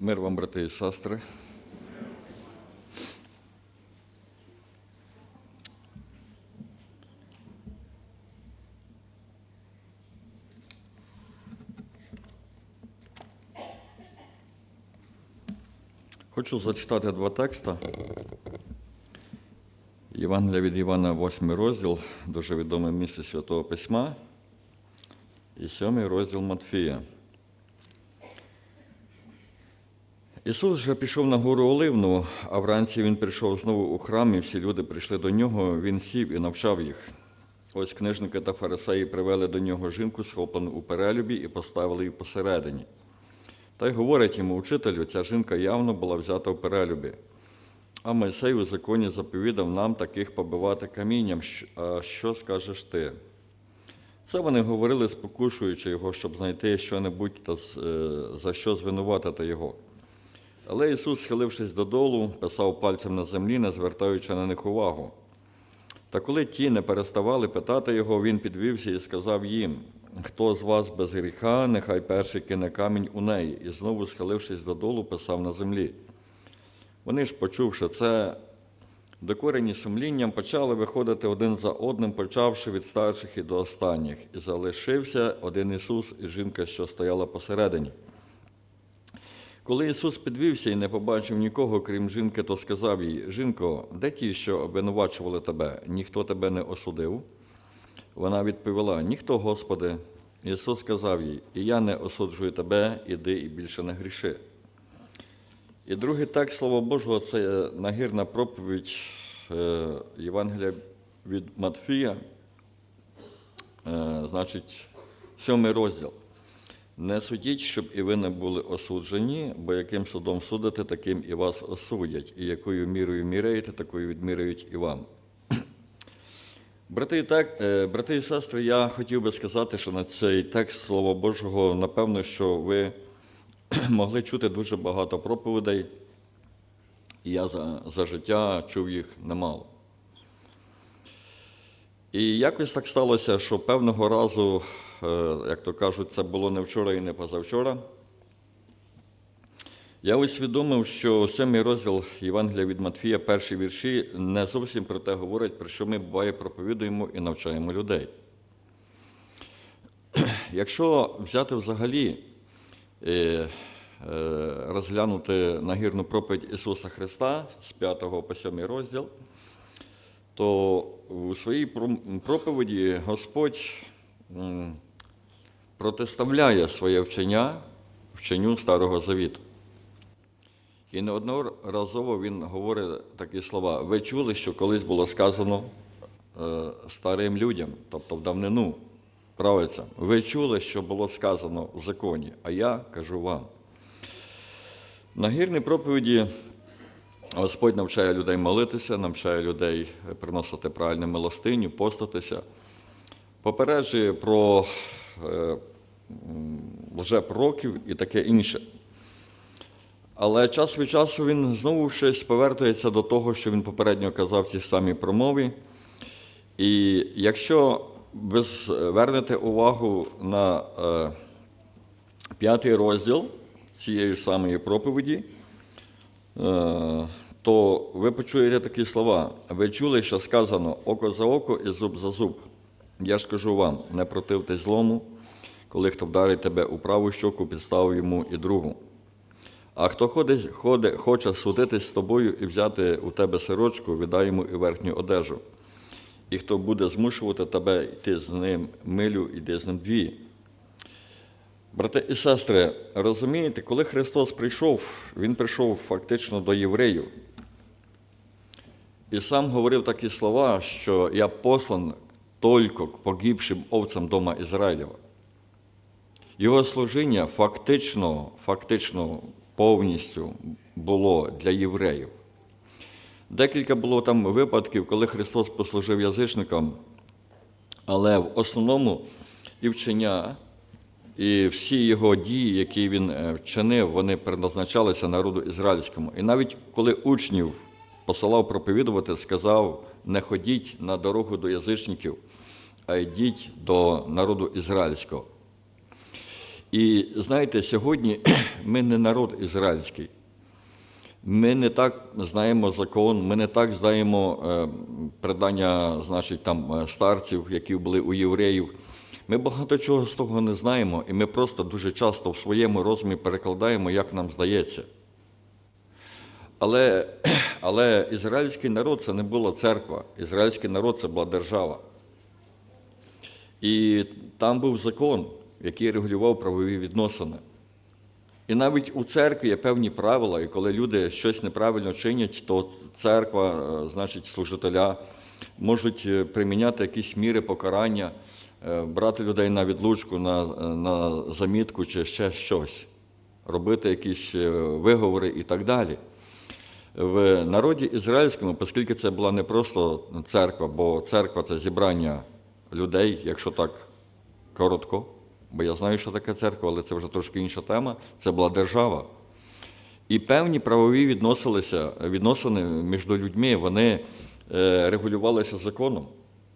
Мир вам, брати і сестри. Хочу зачитати два текста. Євангелія від Івана, 8 розділ, дуже відоме місце Святого Письма, і 7 розділ Матфія. Ісус вже пішов на гору Оливну, а вранці він прийшов знову у храм, і всі люди прийшли до нього, він сів і навчав їх. Ось книжники та фарисеї привели до нього жінку, схоплену у перелюбі, і поставили її посередині. Та й говорять йому, учителю, ця жінка явно була взята в перелюбі. А Мойсей у законі заповідав нам таких побивати камінням. А що скажеш ти? Це вони говорили, спокушуючи його, щоб знайти та е, за що звинуватити його. Але Ісус, схилившись додолу, писав пальцем на землі, не звертаючи на них увагу. Та коли ті не переставали питати його, він підвівся і сказав їм: Хто з вас без гріха, нехай перший кине камінь у неї, і знову, схилившись додолу, писав на землі. Вони ж, почувши це, докорені сумлінням, почали виходити один за одним, почавши від старших і до останніх, і залишився один Ісус і жінка, що стояла посередині. Коли Ісус підвівся і не побачив нікого, крім жінки, то сказав їй: Жінко, де ті, що обвинувачували тебе? Ніхто тебе не осудив? Вона відповіла: Ніхто, Господи. Ісус сказав їй: І я не осуджую тебе, іди і більше не гріши. І другий текст Слова Божого це нагірна проповідь е, Євангелія від Матфія, е, значить, сьомий розділ. Не судіть, щоб і ви не були осуджені, бо яким судом судите, таким і вас осудять, і якою мірою міряєте, такою відміряють і вам. Брати і, так, е, брати і сестри, я хотів би сказати, що на цей текст Слова Божого, напевно, що ви могли чути дуже багато проповідей, і я за, за життя чув їх немало. І якось так сталося, що певного разу, як то кажуть, це було не вчора і не позавчора. Я усвідомив, що сьомий розділ Євангелія від Матфія, перші вірші, не зовсім про те говорять, про що ми буває проповідуємо і навчаємо людей. Якщо взяти взагалі, е, е, розглянути нагірну проповідь Ісуса Христа з 5 по 7 розділ, то у своїй проповіді Господь протиставляє своє вчення вченню Старого Завіту. І неодноразово він говорить такі слова. Ви чули, що колись було сказано е, старим людям, тобто в давнину, правиться. Ви чули, що було сказано в законі, а я кажу вам. На гірній проповіді Господь навчає людей молитися, навчає людей приносити правильну милостиню, постатися, попереджує про е, лжепророків і таке інше. Але час від часу він знову щось повертається до того, що він попередньо казав в цій самій промові. І якщо ви звернете увагу на е, п'ятий розділ цієї самої проповіді, е, то ви почуєте такі слова. Ви чули, що сказано око за око і зуб за зуб. Я ж кажу вам, не противтесь злому, коли хто вдарить тебе у праву щоку, підстав йому і другу. А хто ходить, ходить, хоче судитись з тобою і взяти у тебе сорочку, віддай йому і верхню одежу. І хто буде змушувати тебе йти з ним милю, йди з ним дві. Брати і сестри, розумієте, коли Христос прийшов, Він прийшов фактично до євреїв. І сам говорив такі слова, що я послан тільки погибшим овцям дома Ізраїлєва. Його служіння фактично, фактично повністю було для євреїв. Декілька було там випадків, коли Христос послужив язичникам, але в основному і вчення, і всі його дії, які він е, вчинив, вони предназначалися народу ізраїльському. І навіть коли учнів посилав проповідувати, сказав: не ходіть на дорогу до язичників, а йдіть до народу ізраїльського. І знаєте, сьогодні ми не народ ізраїльський. Ми не так знаємо закон, ми не так знаємо е, предання значить, там, е, старців, які були у євреїв. Ми багато чого з того не знаємо, і ми просто дуже часто в своєму розумі перекладаємо, як нам здається. Але, але ізраїльський народ це не була церква, ізраїльський народ це була держава. І там був закон, який регулював правові відносини. І навіть у церкві є певні правила, і коли люди щось неправильно чинять, то церква, е, значить, служителя, можуть е, приміняти якісь міри покарання, е, брати людей на відлучку, на, на замітку чи ще щось, робити якісь виговори і так далі. В народі ізраїльському, оскільки це була не просто церква, бо церква це зібрання людей, якщо так коротко, бо я знаю, що таке церква, але це вже трошки інша тема, це була держава. І певні правові відносини між людьми, вони е, регулювалися законом,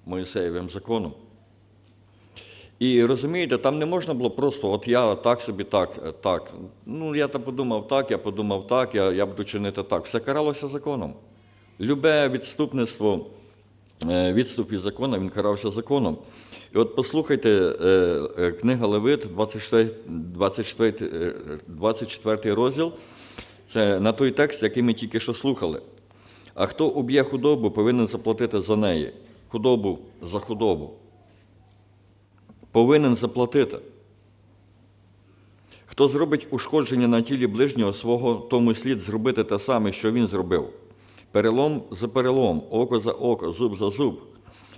Моїсеєвим законом. І розумієте, там не можна було просто, от я так собі так, так. Ну, я там подумав так, я подумав так, я, я буду чинити так. Все каралося законом. Любе відступництво, е, відступ від закону, він карався законом. І от послухайте, е, е, книга Левит, 24, 24, е, 24 розділ, це на той текст, який ми тільки що слухали. А хто уб'є худобу, повинен заплатити за неї. Худобу за худобу повинен заплатити. Хто зробить ушкодження на тілі ближнього свого, тому слід зробити те саме, що він зробив. Перелом за перелом, око за око, зуб за зуб.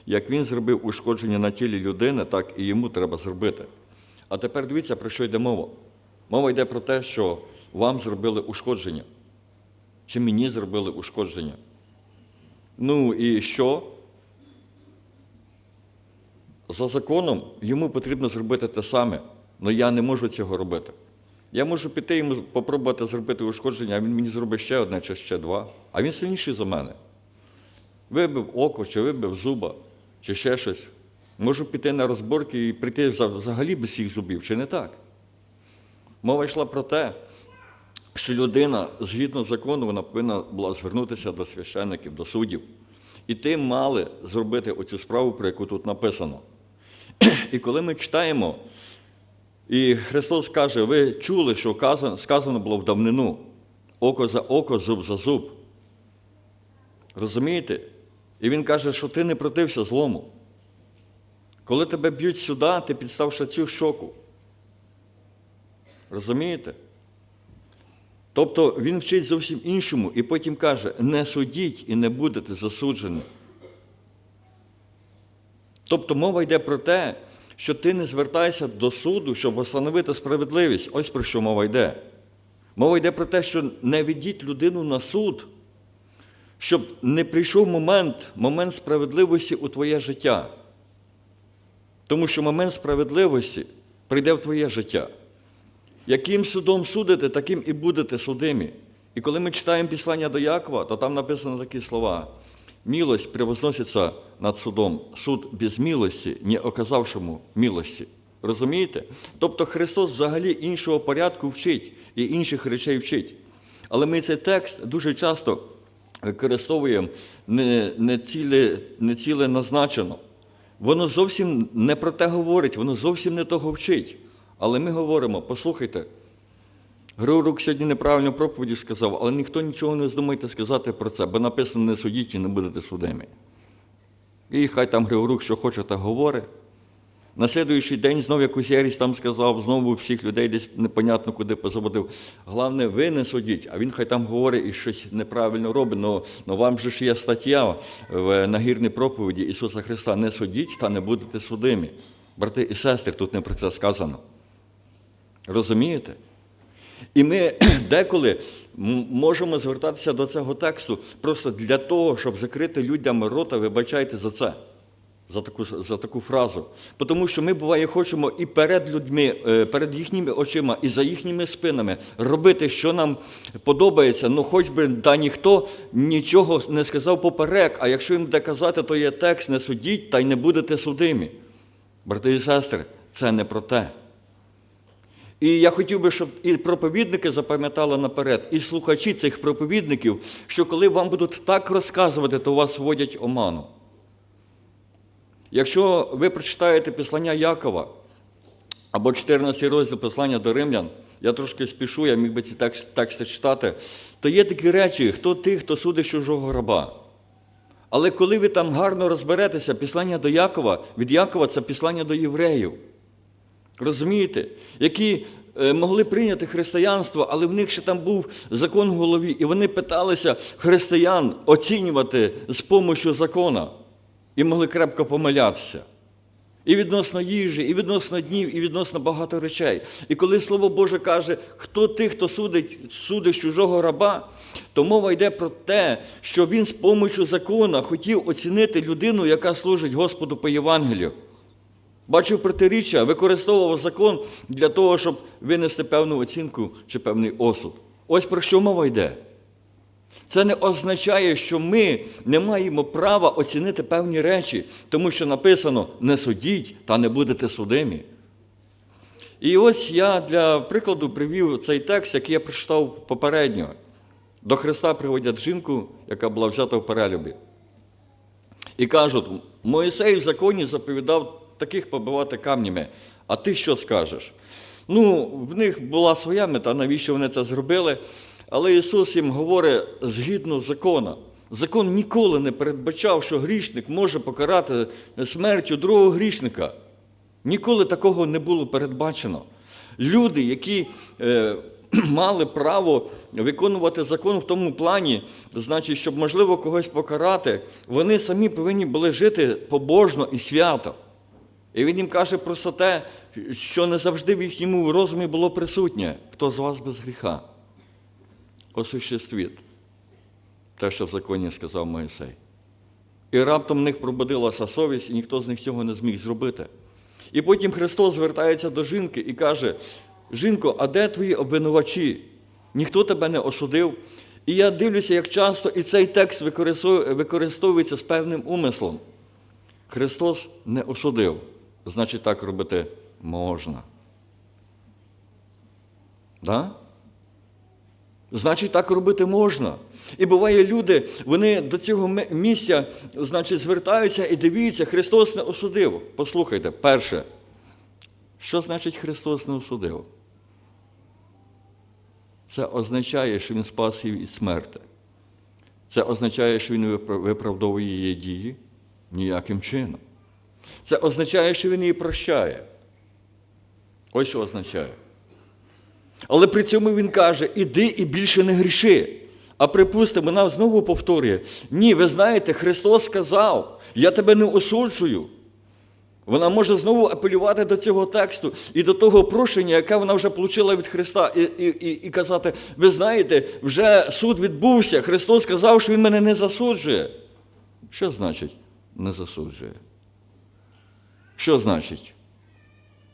Як він зробив ушкодження на тілі людини, так і йому треба зробити. А тепер дивіться, про що йде мова. Мова йде про те, що вам зробили ушкодження. Чи мені зробили ушкодження? Ну і що? За законом йому потрібно зробити те саме, але я не можу цього робити. Я можу піти йому попробувати зробити ушкодження, а він мені зробить ще одне чи ще два, а він сильніший за мене. Вибив око, чи вибив зуба, чи ще щось. Можу піти на розборки і прийти взагалі без всіх зубів, чи не так? Мова йшла про те, що людина, згідно закону, вона повинна була звернутися до священників, до суддів. І ти мали зробити оцю справу, про яку тут написано. І коли ми читаємо, і Христос каже, ви чули, що сказано було в давнину око за око, зуб за зуб. Розумієте? І він каже, що ти не протився злому. Коли тебе б'ють сюди, ти підставши цю щоку. Розумієте? Тобто він вчить зовсім іншому і потім каже: не судіть і не будете засуджені. Тобто мова йде про те, що ти не звертайся до суду, щоб встановити справедливість. Ось про що мова йде. Мова йде про те, що не ведіть людину на суд, щоб не прийшов момент, момент справедливості у твоє життя. Тому що момент справедливості прийде в твоє життя. Яким судом судите, таким і будете судимі. І коли ми читаємо післання до Якова, то там написано такі слова: милость превозноситься над судом, суд без милості, не оказавшому милості. Розумієте? Тобто Христос взагалі іншого порядку вчить і інших речей вчить. Але ми цей текст дуже часто використовуємо не, не, ціле, не назначено. Воно зовсім не про те говорить, воно зовсім не того вчить. Але ми говоримо, послухайте, Григорук сьогодні неправильно проповіді сказав, але ніхто нічого не здумайте сказати про це, бо написано не судіть і не будете судимі. І хай там Григорук, що хоче, так говорить. На слідуючий день знову якусь єрість там сказав, знову всіх людей десь непонятно куди позаводив. Головне, ви не судіть, а він хай там говорить і щось неправильно робить. Но, но вам же ж є стаття в нагірній проповіді Ісуса Христа: не судіть та не будете судимі. Брати і сестри, тут не про це сказано. Розумієте? І ми деколи можемо звертатися до цього тексту просто для того, щоб закрити людям рота, вибачайте за це, за таку за таку фразу. Тому що ми, буває, хочемо і перед людьми, перед їхніми очима, і за їхніми спинами робити, що нам подобається, ну хоч би да ніхто нічого не сказав поперек, а якщо їм буде казати, то є текст, не судіть, та й не будете судимі. Брати і сестри, це не про те. І я хотів би, щоб і проповідники запам'ятали наперед, і слухачі цих проповідників, що коли вам будуть так розказувати, то вас вводять оману. Якщо ви прочитаєте післання Якова або 14 розділ послання до римлян, я трошки спішу, я міг би ці текст- тексти читати, то є такі речі, хто тих, хто судить чужого раба. Але коли ви там гарно розберетеся, післання до Якова, від Якова це післання до євреїв. Розумієте, які е, могли прийняти християнство, але в них ще там був закон в голові, і вони питалися християн оцінювати з помощю закона і могли крепко помилятися. І відносно їжі, і відносно днів, і відносно багато речей. І коли Слово Боже каже, хто тих, хто судить, судить чужого раба, то мова йде про те, що він з помощю закона хотів оцінити людину, яка служить Господу по Євангелію. Бачив протиріччя, використовував закон для того, щоб винести певну оцінку чи певний осуд. Ось про що мова йде. Це не означає, що ми не маємо права оцінити певні речі, тому що написано не судіть та не будете судимі. І ось я для прикладу привів цей текст, який я прочитав попередньо. До Христа приводять жінку, яка була взята в перелюбі. І кажуть, Моїсей в законі заповідав таких побивати камнями, а ти що скажеш? Ну, в них була своя мета, навіщо вони це зробили. Але Ісус їм говорить згідно закона. Закон ніколи не передбачав, що грішник може покарати смертю другого грішника. Ніколи такого не було передбачено. Люди, які е, мали право виконувати закон в тому плані, значить, щоб можливо когось покарати, вони самі повинні були жити побожно і свято. І він їм каже просто те, що не завжди в їхньому розумі було присутнє, хто з вас без гріха осуществить те, що в законі сказав Моїсей. І раптом в них пробудилася совість, і ніхто з них цього не зміг зробити. І потім Христос звертається до жінки і каже: Жінко, а де твої обвинувачі? Ніхто тебе не осудив. І я дивлюся, як часто і цей текст використовується з певним умислом. Христос не осудив, значить, так робити можна. Да? Значить, так робити можна. І буває, люди, вони до цього місця, значить, звертаються і дивіться, Христос не осудив. Послухайте, перше, що значить Христос не осудив? Це означає, що Він спас її від смерти. Це означає, що Він виправдовує її дії ніяким чином. Це означає, що Він її прощає. Ось що означає. Але при цьому він каже: іди і більше не гріши. А припустимо, вона знову повторює: ні, ви знаєте, Христос сказав, я тебе не осуджую. Вона може знову апелювати до цього тексту і до того прощення, яке вона вже отримала від Христа, і, і, і, і казати: ви знаєте, вже суд відбувся, Христос сказав, що Він мене не засуджує. Що значить не засуджує? Що значить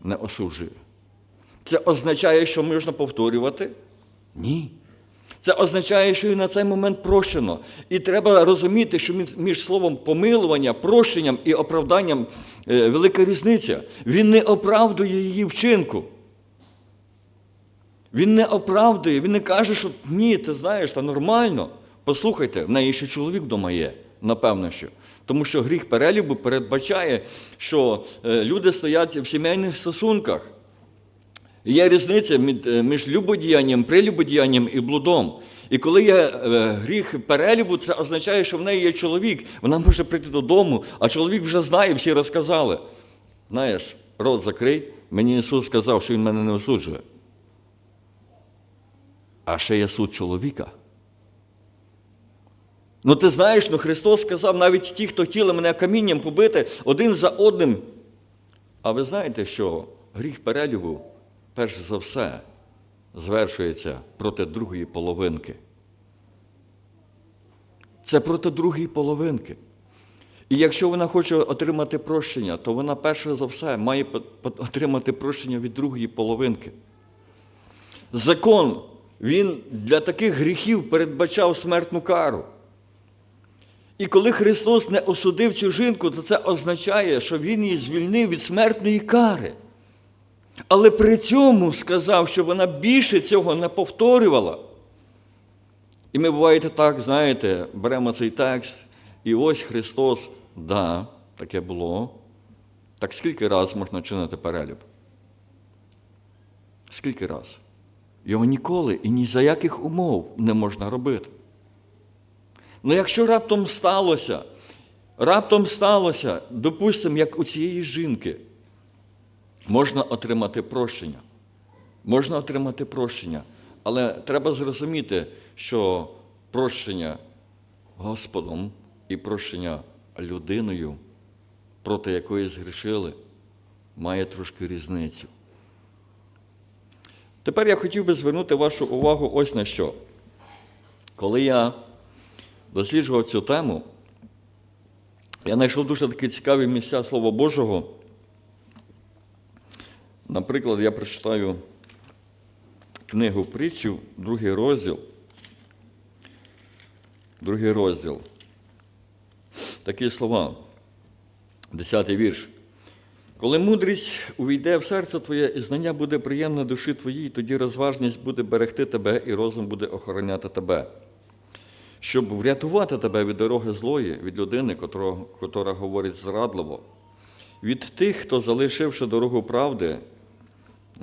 не осуджує? Це означає, що можна повторювати? Ні. Це означає, що і на цей момент прощено. І треба розуміти, що між- словом помилування, прощенням і оправданням е, велика різниця. Він не оправдує її вчинку. Він не оправдує, він не каже, що ні, ти знаєш, та нормально. Послухайте, в неї ще чоловік вдома є, напевно, що. Тому що гріх перелюбу передбачає, що е, люди стоять в сімейних стосунках. Є різниця е, між любодіянням, прелюбодіянням і блудом. І коли є е, гріх перелюбу, це означає, що в неї є чоловік. Вона може прийти додому, а чоловік вже знає, всі розказали. Знаєш, рот закрий, мені Ісус сказав, що Він мене не осуджує. А ще є суд чоловіка. Ну ти знаєш, ну Христос сказав, навіть ті, хто хотіли мене камінням побити один за одним. А ви знаєте, що гріх перелюбу, перш за все, звершується проти другої половинки. Це проти другої половинки. І якщо вона хоче отримати прощення, то вона перш за все має отримати прощення від другої половинки. Закон, він для таких гріхів передбачав смертну кару. І коли Христос не осудив цю жінку, то це означає, що Він її звільнив від смертної кари. Але при цьому сказав, що вона більше цього не повторювала. І ми буваєте так, знаєте, беремо цей текст, і ось Христос, да, таке було. Так скільки раз можна чинити перелюб? Скільки раз? Його ніколи і ні за яких умов не можна робити. Ну якщо раптом сталося, раптом сталося, допустимо, як у цієї жінки, можна отримати прощення. Можна отримати прощення. Але треба зрозуміти, що прощення Господом і прощення людиною, проти якої згрішили, має трошки різницю. Тепер я хотів би звернути вашу увагу ось на що. Коли я досліджував цю тему, я знайшов дуже такі цікаві місця Слова Божого. Наприклад, я прочитаю книгу притчів, другий розділ. Другий розділ. Такі слова. Десятий вірш. Коли мудрість увійде в серце твоє, і знання буде приємне душі твоїй, тоді розважність буде берегти тебе, і розум буде охороняти тебе. Щоб врятувати тебе від дороги злої, від людини, котра, говорить зрадливо, від тих, хто, залишивши дорогу правди,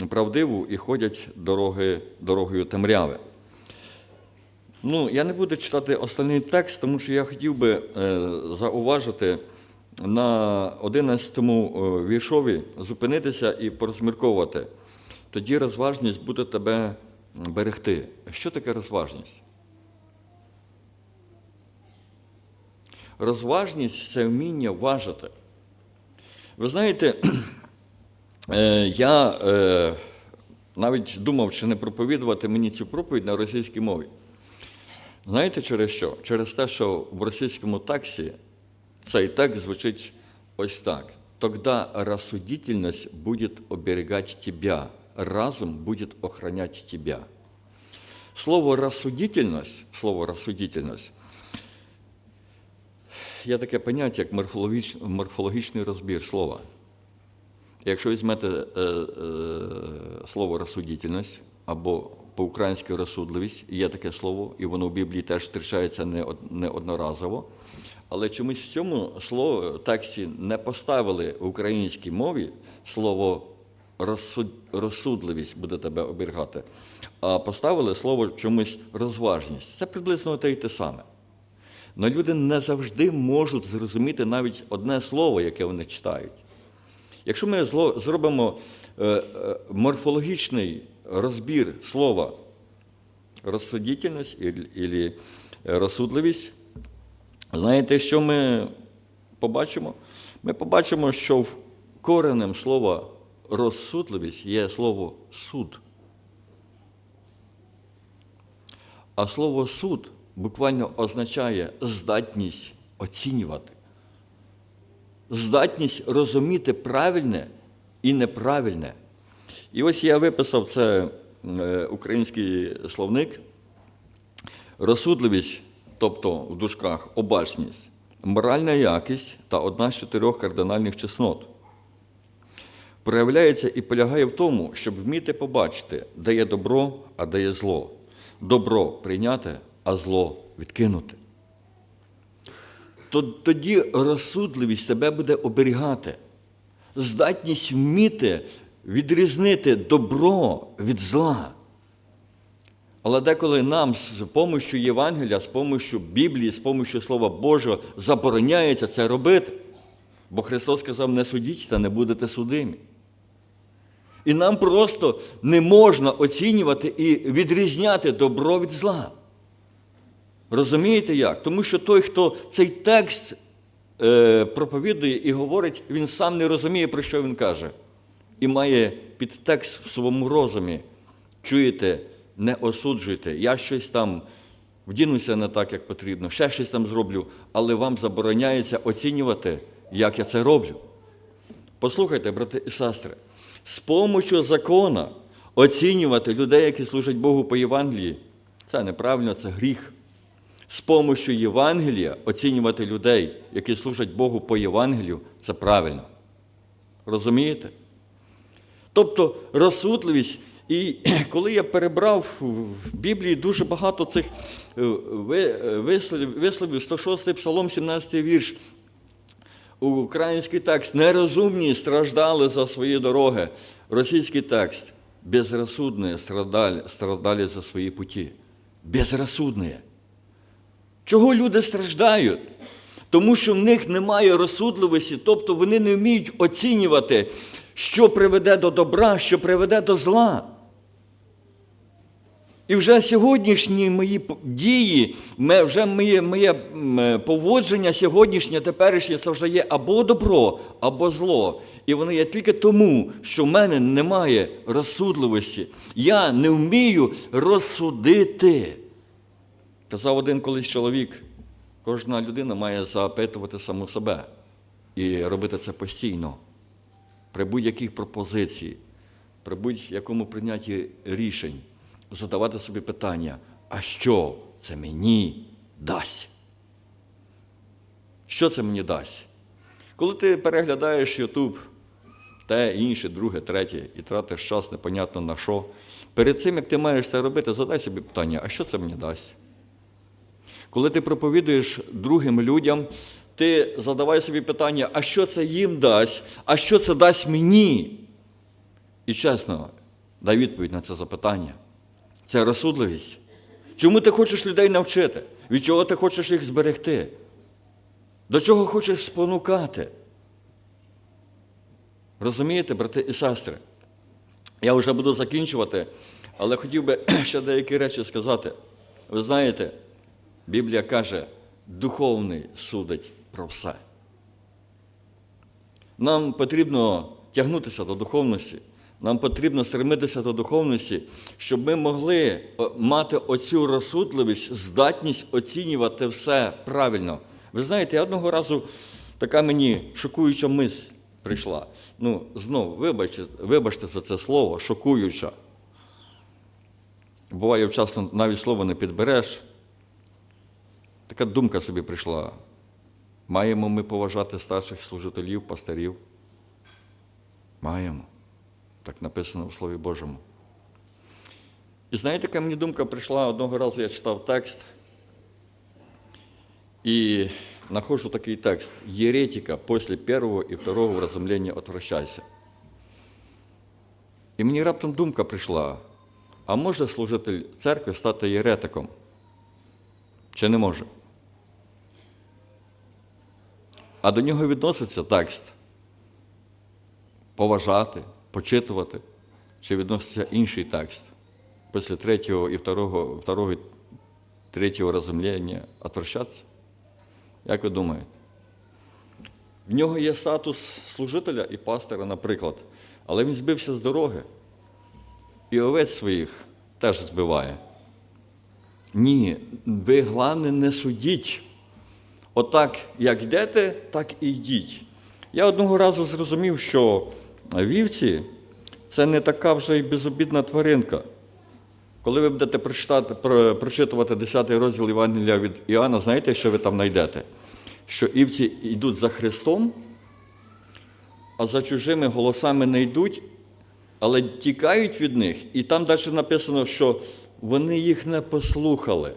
правдиву і ходять дороги, дорогою темряви. Ну, я не буду читати останній текст, тому що я хотів би е, зауважити на 11-му віршові зупинитися і порозмірковувати. Тоді розважність буде тебе берегти. Що таке розважність? Розважність це вміння важити. Ви знаєте, е, я е, навіть думав, чи не проповідувати мені цю проповідь на російській мові. Знаєте через що? Через те, що в російському тексті цей текст звучить ось так. Тогда рассудительность будет оберегать тебя, разум будет охранять тебя. Слово рассудительность, слово рассудительность, є таке поняття, як морфологічний розбір слова. Якщо візьмете е, е, слово розсудительність або по-українськи розсудливість, є таке слово, і воно в Біблії теж зустрічається не, не одноразово. Але чомусь в цьому слово тексті не поставили в українській мові слово розсуд, розсудливість буде тебе оберігати, а поставили слово чомусь розважність. Це приблизно те й те саме. Но люди не завжди можуть зрозуміти навіть одне слово, яке вони читають. Якщо ми зробимо е, е, морфологічний розбір слова розсудительність або розсудливість, знаєте, що ми побачимо? Ми побачимо, що в коренем слова розсудливість є слово суд. А слово суд буквально означає здатність оцінювати здатність розуміти правильне і неправильне. І ось я виписав це е, український словник. Розсудливість, тобто в дужках обачність, моральна якість та одна з чотирьох кардинальних чеснот. Проявляється і полягає в тому, щоб вміти побачити, де є добро, а де є зло. Добро прийняти, а зло відкинути то тоді розсудливість тебе буде оберігати. Здатність вміти відрізнити добро від зла. Але деколи нам з допомогою Євангелія, з допомогою Біблії, з допомогою Слова Божого забороняється це робити. Бо Христос сказав, не судіть та не будете судимі. І нам просто не можна оцінювати і відрізняти добро від зла. Розумієте як? Тому що той, хто цей текст е, проповідує і говорить, він сам не розуміє, про що він каже. І має підтекст в своєму розумі. Чуєте, не осуджуйте. Я щось там вдінуся не так, як потрібно, ще щось там зроблю, але вам забороняється оцінювати, як я це роблю. Послухайте, брати і сестри, з помощю закона оцінювати людей, які служать Богу по Євангелії, це неправильно, це гріх. З помощю Євангелія оцінювати людей, які служать Богу по Євангелію, це правильно. Розумієте? Тобто розсудливість. І коли я перебрав в Біблії дуже багато цих е, е, висловів, висловів 106 псалом, 17 вірш, Український текст нерозумні страждали за свої дороги. Російський текст безрассудные страдали, страдали за свої путі. Безрассудные. Чого люди страждають? Тому що в них немає розсудливості, тобто вони не вміють оцінювати, що приведе до добра, що приведе до зла. І вже сьогоднішні мої дії, вже моє, моє е, поводження сьогоднішнє, теперішнє, це вже є або добро, або зло. І воно є тільки тому, що в мене немає розсудливості. Я не вмію розсудити. Казав один колись чоловік, кожна людина має запитувати саму себе і робити це постійно. При будь-яких пропозицій, при будь-якому прийнятті рішень, задавати собі питання, а що це мені дасть? Що це мені дасть? Коли ти переглядаєш Ютуб, те, інше, друге, третє, і тратиш час непонятно на що, перед цим, як ти маєш це робити, задай собі питання, а що це мені дасть? Коли ти проповідуєш другим людям, ти задавай собі питання, а що це їм дасть, а що це дасть мені? І чесно, дай відповідь на це запитання. Це розсудливість. Чому ти хочеш людей навчити? Від чого ти хочеш їх зберегти? До чого хочеш спонукати? Розумієте, брати і сестри? Я вже буду закінчувати, але хотів би ще деякі речі сказати. Ви знаєте, Біблія каже, духовний судить про все. Нам потрібно тягнутися до духовності, нам потрібно стремитися до духовності, щоб ми могли мати оцю розсудливість, здатність оцінювати все правильно. Ви знаєте, я одного разу така мені шокуюча мисль прийшла. Ну, знову, вибачте, вибачте за це слово, шокуюча. Буває, вчасно навіть слово не підбереш. Така думка собі прийшла. Маємо ми поважати старших служителів, пастирів? Маємо. Так написано в Слові Божому. І знаєте, яка мені думка прийшла одного разу я читав текст і знаходжу такий текст. Еретика після першого і второго вразумлення отвращайся. І мені раптом думка прийшла, а може служитель церкви стати єретиком? Чи не може? А до нього відноситься текст поважати, почитувати, чи відноситься інший текст після третього і второго, второго і третього розумління отвращатися? Як ви думаєте? В нього є статус служителя і пастора, наприклад, але він збився з дороги. І овець своїх теж збиває. Ні, ви головне не судіть. Отак, як йдете, так і йдіть. Я одного разу зрозумів, що вівці це не така вже й безобідна тваринка. Коли ви будете прочитувати 10 розділ Євангелія від Іоанна, знаєте, що ви там знайдете? Що івці йдуть за Христом, а за чужими голосами не йдуть, але тікають від них. І там далі написано, що вони їх не послухали.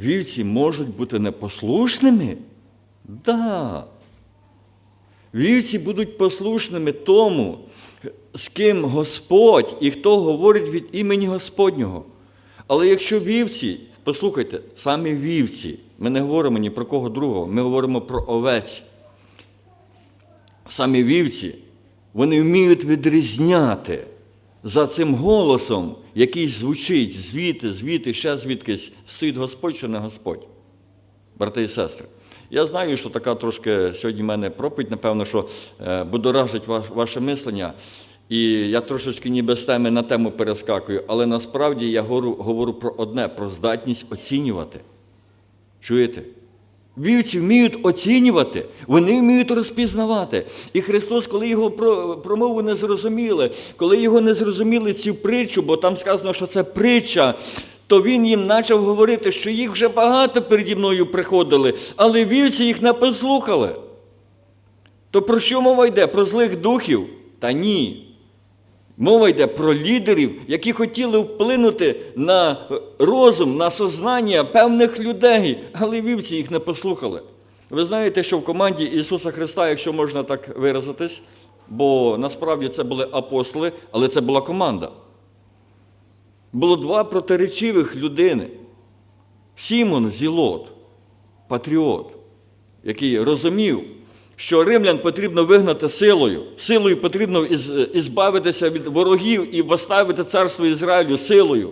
Вівці можуть бути непослушними? Да. Вівці будуть послушними тому, з ким Господь і хто говорить від імені Господнього. Але якщо вівці, послухайте, самі вівці, ми не говоримо ні про кого другого, ми говоримо про овець. Самі вівці, вони вміють відрізняти за цим голосом, який звучить звідти, звідти, ще звідкись, стоїть Господь чи не Господь. Брати і сестри. Я знаю, що така трошки сьогодні в мене проповідь, напевно, що е, будоражить ваше мислення. І я трошечки ніби з теми на тему перескакую, але насправді я говорю, говорю про одне, про здатність оцінювати. Чуєте? Вівці вміють оцінювати, вони вміють розпізнавати. І Христос, коли його про- промову не зрозуміли, коли його не зрозуміли цю притчу, бо там сказано, що це притча, то він їм почав говорити, що їх вже багато переді мною приходили, але вівці їх не послухали. То про що мова йде? Про злих духів? Та ні. Мова йде про лідерів, які хотіли вплинути на розум, на сознання певних людей, але вівці їх не послухали. Ви знаєте, що в команді Ісуса Христа, якщо можна так виразитись, бо насправді це були апостоли, але це була команда. Було два протиречивих людини. Сімон Зілот, патріот, який розумів, що римлян потрібно вигнати силою, силою потрібно ізбавитися від ворогів і поставити царство Ізраїлю силою.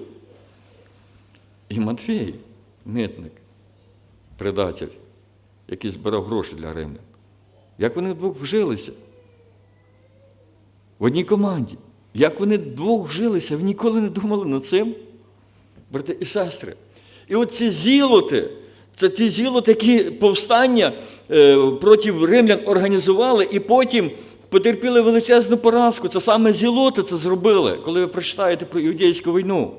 І Матфій, митник, предатель, який збирав гроші для римлян. Як вони вдвох вжилися? В одній команді. Як вони двох вжилися, ви ніколи не думали над цим, брати і сестри. І от ці зілоти, це ті зілоти, які повстання е, проти римлян організували, і потім потерпіли величезну поразку. Це саме зілоти це зробили, коли ви прочитаєте про іудейську війну.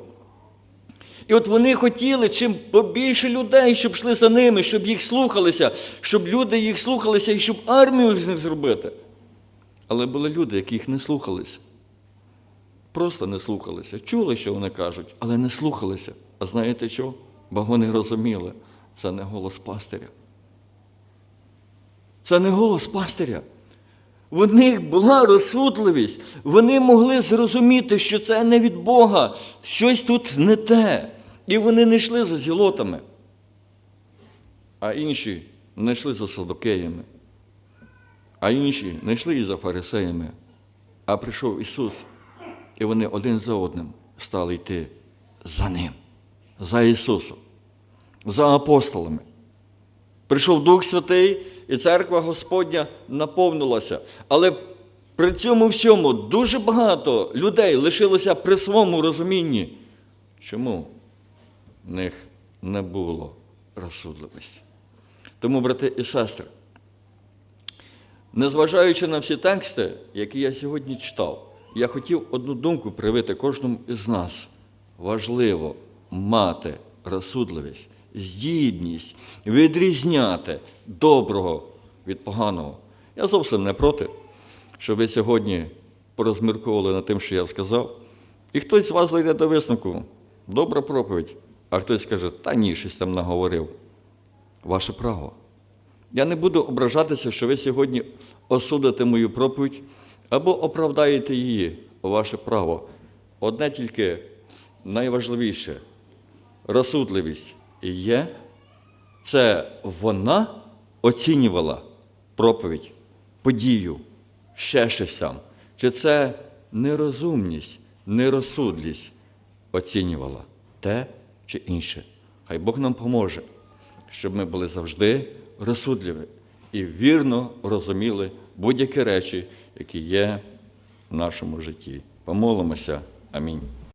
І от вони хотіли чим побільше людей, щоб йшли за ними, щоб їх слухалися, щоб люди їх слухалися і щоб армію з них зробити. Але були люди, які їх не слухалися. Просто не слухалися. Чули, що вони кажуть, але не слухалися. А знаєте що? Бо вони розуміли, це не голос пастиря. Це не голос пастиря. В них була розсудливість. Вони могли зрозуміти, що це не від Бога, щось тут не те. І вони не йшли за зілотами, а інші не йшли за садокеями, а інші не йшли і за фарисеями. А прийшов Ісус, і вони один за одним стали йти за Ним, за Ісусом, за апостолами. Прийшов Дух Святий, і церква Господня наповнилася. Але при цьому всьому дуже багато людей лишилося при своєму розумінні. Чому в них не було розсудливості? Тому, брати і сестри, незважаючи на всі тексти, які я сьогодні читав, я хотів одну думку привити кожному із нас. Важливо мати розсудливість, здібність, відрізняти доброго від поганого. Я зовсім не проти, щоб ви сьогодні порозмірковували над тим, що я сказав. І хтось з вас вийде до висновку, добра проповідь, а хтось скаже, та ні, щось там наговорив. Ваше право. Я не буду ображатися, що ви сьогодні осудите мою проповідь або оправдаєте її, ваше право. Одне тільки найважливіше розсудливість є, це вона оцінювала проповідь, подію, ще щось там. Чи це нерозумність, нерозсудлість оцінювала те чи інше. Хай Бог нам поможе, щоб ми були завжди розсудливі і вірно розуміли будь-які речі, які є в нашому житті. Помолимося. Амінь.